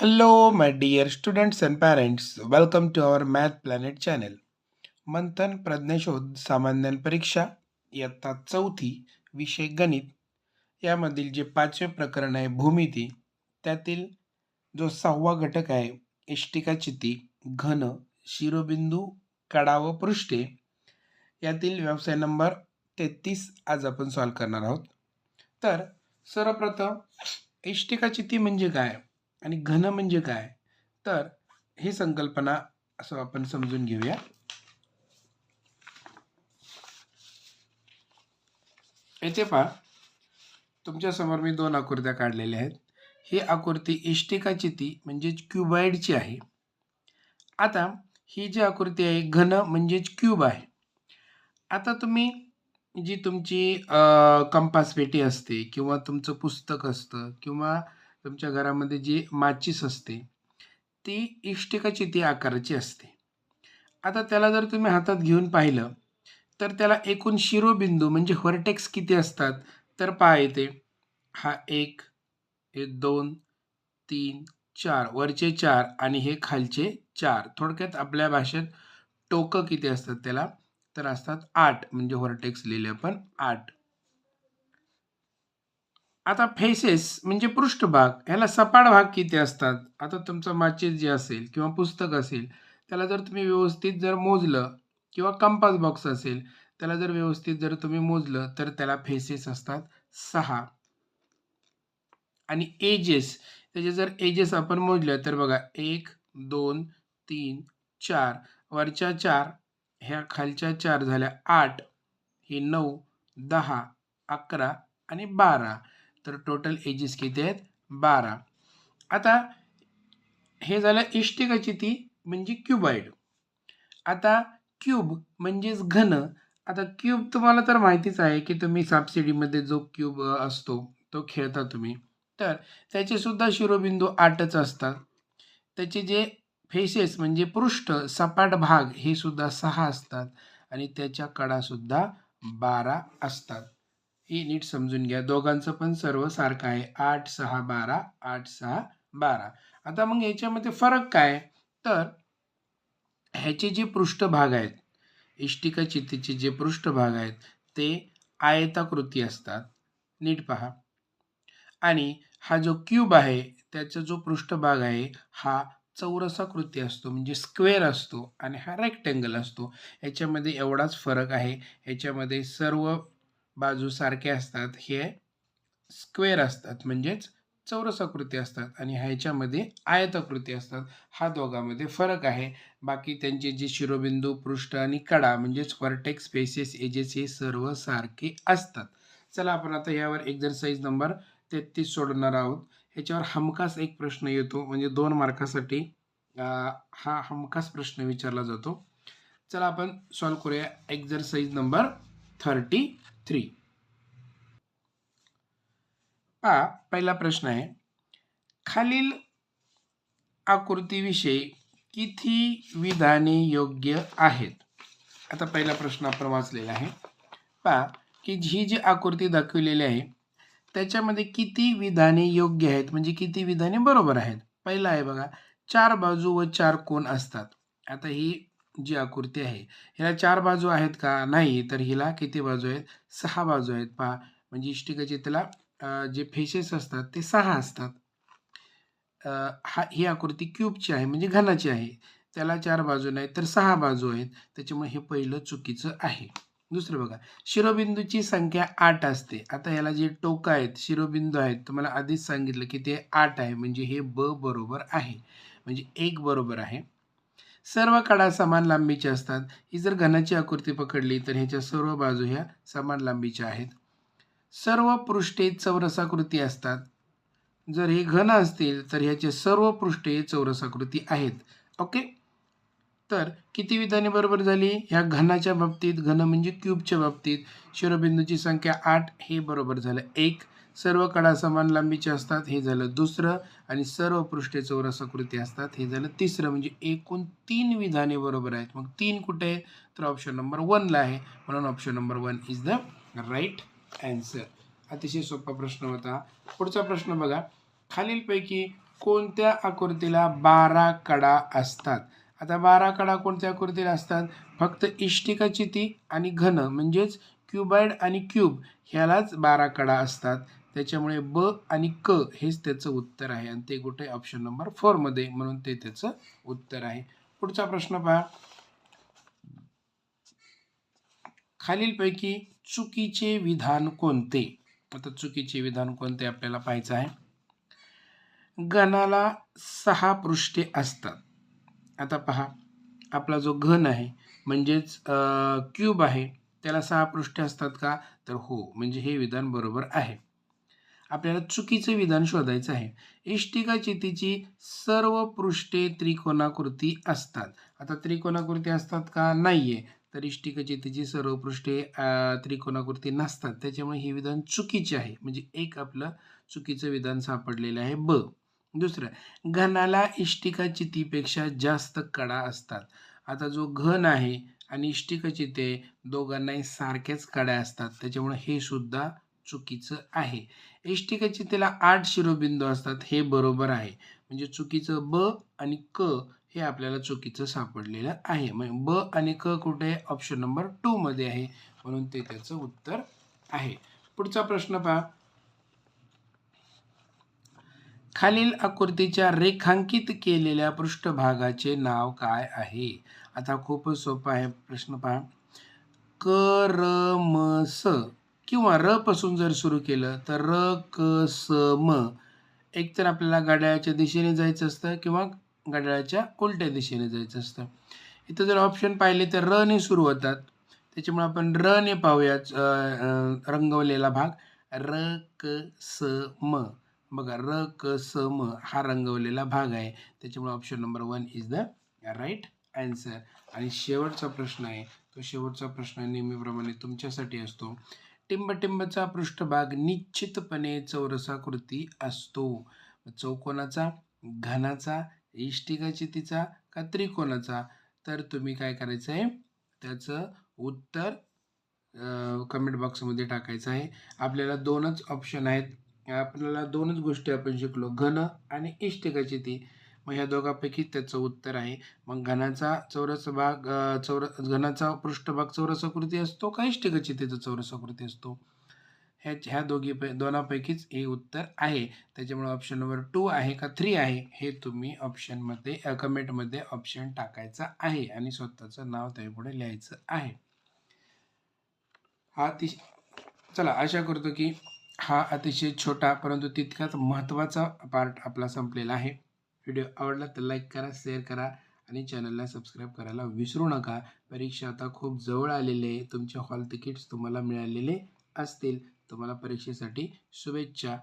Hello, my dear students and parents. Welcome to our Math Planet channel. Manthan प्रज्ञशोध सामान्य परीक्षा इयत्ता चौथी विषय गणित यामधील जे पाचवे प्रकरण आहे भूमिती त्यातील जो सहावा घटक आहे इष्टिका चिती घन शिरोबिंदू कडा व पृष्ठे यातील व्यवसाय नंबर तेहतीस आज आपण सॉल्व करणार आहोत तर सर्वप्रथम इष्टिका चिती म्हणजे काय आणि घन म्हणजे काय? तर ही संकल्पना असं आपण समजून घेऊया. येथे पहा तुमच्यासमोर मी दोन आकृत्या काढलेल्या आहेत. ही आकृती इष्टिकाची ती म्हणजेच क्युबाईडची आहे. आता ही जी आकृती आहे घन म्हणजेच क्यूब आहे. आता तुम्ही जी तुमची कंपास पेटी असते किंवा तुमचं पुस्तक असतं किंवा तुमच्या घरामध्ये जी माचीस असते ती इष्टिकाची ती आकाराची असते. आता त्याला जर तुम्ही हातात घेऊन पाहिलं तर त्याला एकूण शिरोबिंदू म्हणजे व्हर्टेक्स किती असतात? तर पहा येते हा एक हे दोन तीन चार. वरचे चार आणि हे खालचे चार. थोडक्यात आपल्या भाषेत टोकं किती असतात त्याला? तर असतात आठ. म्हणजे व्हर्टेक्स लिहिले आपण आठ. आता फेसेस म्हणजे पृष्ठभाग ह्याला सपाट भाग किती असतात? आता तुमचं माचीस जे असेल किंवा पुस्तक असेल त्याला जर तुम्ही व्यवस्थित जर मोजलं किंवा कंपास बॉक्स असेल त्याला जर व्यवस्थित जर तुम्ही मोजलं तर त्याला फेसेस असतात सहा. आणि एजेस त्याचे जर एजेस आपण मोजलं तर बघा एक दोन तीन चार. वरच्या चार ह्या खालच्या चार झाल्या आठ हे नऊ दहा अकरा आणि बारा. तर टोटल एजेस किती आहेत? बारा. आता हे झालं इष्टिकाची ती म्हणजे क्युबाईड आता क्यूब म्हणजेच घन. आता क्यूब तुम्हाला तर माहितीच आहे की तुम्ही सबसिडीमध्ये जो क्यूब असतो तो खेळता तुम्ही. तर त्याचे सुद्धा शिरोबिंदू आठच असतात. त्याचे जे फेसेस म्हणजे पृष्ठ सपाट भाग हे सुद्धा सहा असतात. आणि त्याच्या कडासुद्धा बारा असतात. ही नीट समजून घ्या. दोघांचं पण सर्व सारखं आहे. आठ सहा बारा आठ सहा बारा. आता मग याच्यामध्ये फरक काय? तर ह्याचे जे पृष्ठभाग आहेत इष्टिका चितीचे जे पृष्ठभाग आहेत ते आयताकृती असतात. नीट पहा. आणि हा जो क्यूब आहे त्याचा जो पृष्ठभाग आहे हा चौरसाकृती असतो म्हणजे स्क्वेअर असतो आणि हा रेक्टँगल असतो. याच्यामध्ये एवढाच फरक आहे. याच्यामध्ये सर्व बाजू सारख्या असतात. हे स्क्वेअर असतात. म्हणजेच चौरसाकृती असतात आणि ह्याच्यामध्ये आयताकृती असतात. हा दोघांमध्ये फरक आहे. बाकी त्यांचे जे शिरोबिंदू पृष्ठ आणि कडा म्हणजेच वर्टेक्स स्पेसेस एजेस हे सर्व सारखे असतात. चला आपण आता यावर एक्झरसाइज नंबर तेहतीस सोडणार आहोत. ह्याच्यावर हमखास एक प्रश्न येतो. म्हणजे दोन मार्कासाठी हा हमखास प्रश्न विचारला जातो. चला आपण सॉल्व करूया. Exercise number thirty three. हा पहिला प्रश्न आहे. खालील आकृतीविषयी किती विधाने योग्य आहेत? आता पहिला प्रश्न आपण वाचलेला आहे. पहा की ही जी आकृती दाखवलेली आहे त्याच्यामध्ये किती विधाने योग्य आहेत? म्हणजे किती विधाने बरोबर आहेत? पहिला आहे बघा चार बाजू व चार कोण असतात. आता ही जी आकृती आहे. ह्याला चार बाजू आहेत का? नाही तर हिला किती बाजू आहेत? सहा बाजू आहेत. पहा म्हणजे इष्टिकाचे त्याला जे फेसेस असतात ते सहा असतात. हा ही आकृती क्यूबची आहे म्हणजे घनाची आहे. त्याला चार बाजू नाही तर सहा बाजू आहेत. त्याच्यामुळे हे पहिलं चुकीचं आहे. दुसरं बघा शिरोबिंदूची संख्या आठ असते. आता याला जे टोकं आहेत शिरोबिंदू आहेत तुम्हाला आधीच सांगितलं की ते आठ आहे म्हणजे हे ब बरोबर आहे. म्हणजे एक बरोबर आहे. सर्व कडा समान लांबीच्या असतात. ही जर घनाची आकृती पकडली तर ह्याच्या सर्व बाजू ह्या समान लांबीच्या आहेत. सर्व पृष्ठे चौरसाकृती असतात. जर हे घन असतील तर ह्याचे सर्व पृष्ठे चौरसाकृती आहेत. ओके? तर किती विधाने बरोबर झाली? ह्या घनाच्या बाबतीत घन म्हणजे क्यूबच्या बाबतीत शिरोबिंदूची संख्या आठ हे बरोबर झालं एक. सर्व कडा समान लांबीचे असतात हे झालं दुसरं. आणि सर्व पृष्ठे चौरसाकृती असतात हे झालं तिसरं. म्हणजे एकूण तीन विधाने बरोबर आहेत. मग तीन कुठे आहे तर ऑप्शन नंबर वनला आहे. म्हणून option number one is the right answer अतिशय सोपा प्रश्न होता. पुढचा प्रश्न बघा. खालीलपैकी कोणत्या आकृतीला बारा कडा असतात? आता बारा कडा कोणत्या आकृतीला असतात? फक्त इष्टिकाची ती आणि घन म्हणजेच क्युबाईड आणि क्यूब ह्यालाच बारा कडा असतात. त्याच्यामुळे ब आणि क हेच त्याचं उत्तर आहे. आणि ते कुठे? ऑप्शन नंबर फोरमध्ये म्हणून ते त्याचं उत्तर आहे. पुढचा प्रश्न पहा. खालीलपैकी चुकीचे विधान कोणते? आता चुकीचे विधान कोणते आपल्याला पाहायचं आहे? गणाला सहा पृष्ठे असतात. आता पहा. आपला जो घन आहे म्हणजेच क्यूब आहे त्याला सहा पृष्ठे असतात का? तर हो. म्हणजे हे विधान बरोबर आहे. आपल्याला चुकीचं विधान शोधायचं आहे. इष्टिका चितीची सर्व पृष्ठे त्रिकोणाकृती असतात. आता त्रिकोणाकृती असतात का? नाहीये. तर इष्टिका चितीची सर्व पृष्ठे त्रिकोणाकृती नसतात. त्याच्यामुळे हे विधान चुकीचे आहे. म्हणजे एक आपलं चुकीचं विधान सापडलेलं आहे. ब. दुसरं घनाला इष्टिका चितीपेक्षा जास्त कडा असतात. आता जो घन आहे आणि इष्टिका चिते दोघांनाही सारख्याच कड्या असतात. त्याच्यामुळे हे सुद्धा चुकीचं आहे. इष्टिका त्याला आठ शिरोबिंदू असतात हे बरोबर आहे. म्हणजे चुकीचं ब आणि क हे आपल्याला चुकीचं सापडलेलं आहे. म्हणजे ब आणि क कुठे ऑप्शन नंबर टू मध्ये आहे. म्हणून ते त्याचं उत्तर आहे. पुढचा प्रश्न पहा. खालील आकृतीच्या रेखांकित केलेल्या पृष्ठभागाचे नाव काय आहे? आता खूपच सोपं आहे प्रश्न पहा. क र म स किंवा र पासून जर सुरू केलं तर र क स म एकतर आपल्याला घड्याळाच्या दिशेने जायचं असतं किंवा घड्याळाच्या उलट्या दिशेने जायचं असतं. इथं जर ऑप्शन पाहिले तर र ने सुरू होतात. त्याच्यामुळे आपण र ने पाहूयात रंगवलेला भाग. र क स म. बघा र क स म हा रंगवलेला भाग आहे. त्याच्यामुळे option number one is the right answer आणि शेवटचा प्रश्न आहे तो शेवटचा प्रश्न नेहमीप्रमाणे तुमच्यासाठी असतो. टिंबटिंबचा पृष्ठभाग निश्चितपणे चौरसाकृती असतो. चौकोनाचा घनाचा इष्टिका चितीचा का त्रिकोणाचा? तर तुम्ही काय करायचं आहे? त्याचं उत्तर कमेंट बॉक्समध्ये टाकायचं आहे. आपल्याला दोनच ऑप्शन आहेत. आपल्याला दोनच गोष्टी आपण शिकलो. घन आणि इष्टिका चिती मग ह्या दोघांपैकी त्याचं उत्तर आहे. मग घनाचा चौरस भाग चौर घनाचा पृष्ठभाग चौरस आकृती असतो का इष्टिकाची त्याचा चौरस आकृती असतो? ह्या ह्या दोघी पै दोनापैकीच हे उत्तर आहे. त्याच्यामुळे ऑप्शन नंबर टू आहे का थ्री आहे? हे तुम्ही ऑप्शनमध्ये कमेंटमध्ये ऑप्शन टाकायचा आहे आणि स्वतःचं नाव त्यापुढे लिहायचं आहे. हा अतिशय चला आशा करतो की हा अतिशय छोटा परंतु तितकाच महत्त्वाचा पार्ट आपला संपलेला आहे. व्हिडिओ आवडला तर लाईक करा शेअर करा आणि चॅनलला सबस्क्राईब करायला विसरू नका. परीक्षा आता खूप जवळ आलेली आहे. तुमचे हॉल तिकीट्स तुम्हाला मिळालेले असतील. तुम्हाला परीक्षेसाठी शुभेच्छा.